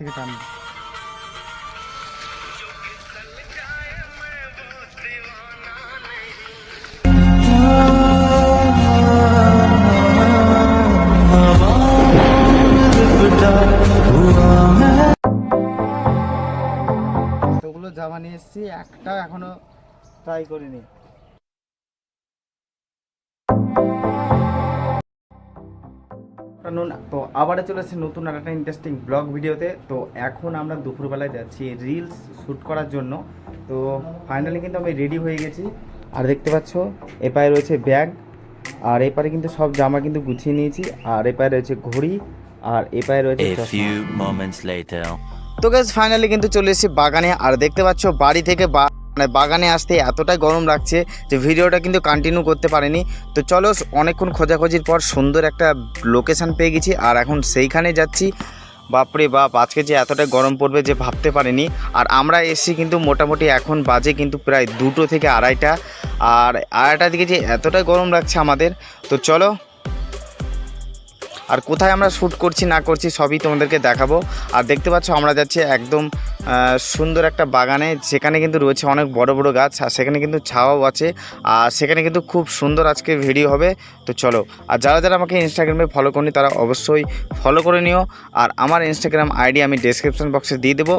থেকে টান এতগুলো জামা নিয়ে এসেছি একটা এখনও ট্রাই করিনি। নুন তো আবারও চলে এসেছি নতুন আর একটা ইন্টারেস্টিং ব্লগ ভিডিওতে। তো এখন আমরা দুপুরবেলায় যাচ্ছি রিলস শ্যুট করার জন্য। তো ফাইনালি কিন্তু আমি রেডি হয়ে গেছি। আর দেখতে পাচ্ছ এ পায়ে রয়েছে ব্যাগ আর এ পারে কিন্তু সব জামা কিন্তু গুছিয়ে নিয়েছি। আর এ পায়ে রয়েছে ঘড়ি আর এ পায়ে রয়েছে. তো গ্যাস ফাইনালি কিন্তু চলে এসেছি বাগানে। আর দেখতে পাচ্ছ বাড়ি থেকে বা- মানে বাগানে আসতে এতটাই গরম লাগছে যে ভিডিওটা কিন্তু কন্টিনিউ করতে পারিনি। তো চলো, অনেকক্ষণ খোঁজাখুঁজির পর সুন্দর একটা লোকেশান পেয়ে গেছি। আর এখন সেইখানে যাচ্ছি। বাপরে বাপ, আজকে যে এতটাই গরম পড়বে যে ভাবতে পারিনি। আর আমরা এসছি কিন্তু মোটামুটি এখন বাজে কিন্তু প্রায় দুটো থেকে আড়াইটা। আর আড়াইটার দিকে যে এতটাই গরম লাগছে আমাদের। তো চলো আর কোথায় আমরা শ্যুট করছি, না করছি, সবই তোমাদেরকে দেখাবো। আর দেখতে পাচ্ছ, আমরা যাচ্ছি একদম সুন্দর একটা বাগানে সেখানে কিন্তু রয়েছে অনেক বড় বড় গাছ, আর সেখানে কিন্তু ছাওয়াও আছে, আর সেখানে কিন্তু খুব সুন্দর আজকে ভিডিও হবে। তো চলো, আর যারা যারা আমাকে ইনস্টাগ্রামে ফলো করেনি, তারা অবশ্যই ফলো করে নিও। আর আমার ইনস্টাগ্রাম আইডি আমি ডেসক্রিপশন বক্সে দিয়ে দেবো।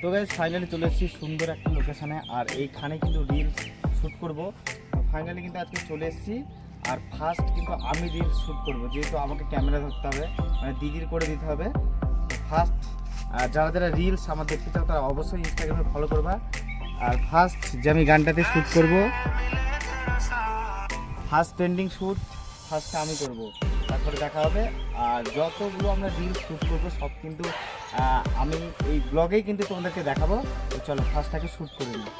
তো ফাইনালি চলে এসেছি সুন্দর একটা লোকেশনে আর এইখানে কিন্তু রিলস শ্যুট করব। ফাইনালি কিন্তু আজকে চলে এসেছি। আর ফার্স্ট কিন্তু আমি রিল শ্যুট করব, যেহেতু আমাকে ক্যামেরা ধরতে হবে মানে দিদির করে দিতে হবে। ফার্স্ট যারা যারা রিলস আমার দেখতে চাও, তারা অবশ্যই ইনস্টাগ্রামে ফলো করবা। আর ফার্স্ট যে আমি গানটাতে শ্যুট করব ফার্স্ট ট্রেন্ডিং শ্যুট ফার্স্ট আমি করব। তারপরে দেখা হবে। আর যতগুলো আমরা রিলস শ্যুট করব, সব কিন্তু আমি এই ব্লগেই কিন্তু তোমাদেরকে দেখাবো। চলো ফার্স্টটাকে শ্যুট করে নিই।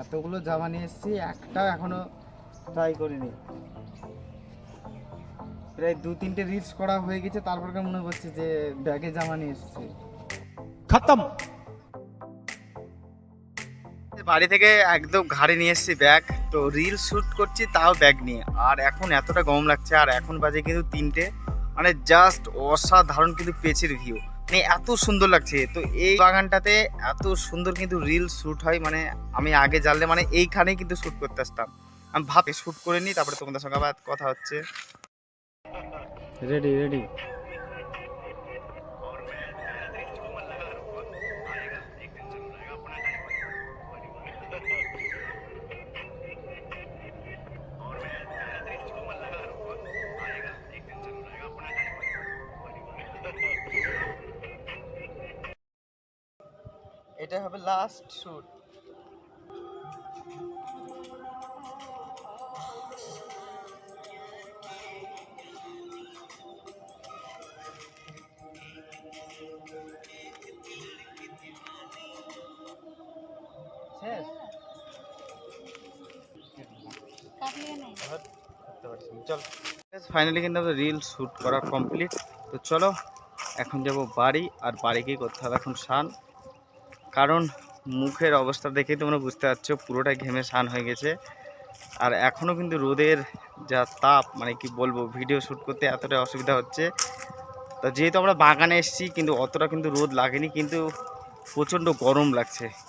এতগুলো জামা নিয়ে এসেছি একটাও এখনও ট্রাই করিনি। প্রায় দু তিনটে রিলস করা হয়ে গেছে তারপর মনে করছে যে ব্যাগে জামা নিয়ে এসেছি। খতম! বাড়ি থেকে একদম ঘাড়ে নিয়ে এসেছি ব্যাগ তো রিল শ্যুট করছি তাও ব্যাগ নিয়ে। আর এখন এতটা গরম লাগছে আর এখন বাজে কিন্তু তিনটে মানে জাস্ট অসাধারণ কিন্তু পেচের ভিউ মানে এত সুন্দর লাগছে। তো এই বাগানটাতে এত সুন্দর কিন্তু রিল শ্যুট হয়। মানে আমি আগে জানলে মানে এইখানেই কিন্তু শ্যুট করতে আসতাম। আমি ভাবে শ্যুট করে নিই, তারপরে তোমাদের সঙ্গে আবার কথা হচ্ছে। রেডি রেডি এটা হবে লাস্ট শুট ফাইনালি কিন্তু আমাদের রিল শ্যুট করা কমপ্লিট তো চলো, এখন যাব বাড়ি, আর বাড়ি গিয়ে করতে হবে এখন স্নান কারণ মুখের অবস্থা দেখেই তোমরা বুঝতে পারছ পুরোটাই ঘেমে সান হয়ে গেছে। আর এখনও কিন্তু রোদের যা তাপ মানে কি বলব ভিডিও শ্যুট করতে এতটা অসুবিধা হচ্ছে। তো যেহেতু আমরা বাগানে এসেছি, কিন্তু অতটা কিন্তু রোদ লাগেনি, কিন্তু প্রচণ্ড গরম লাগছে।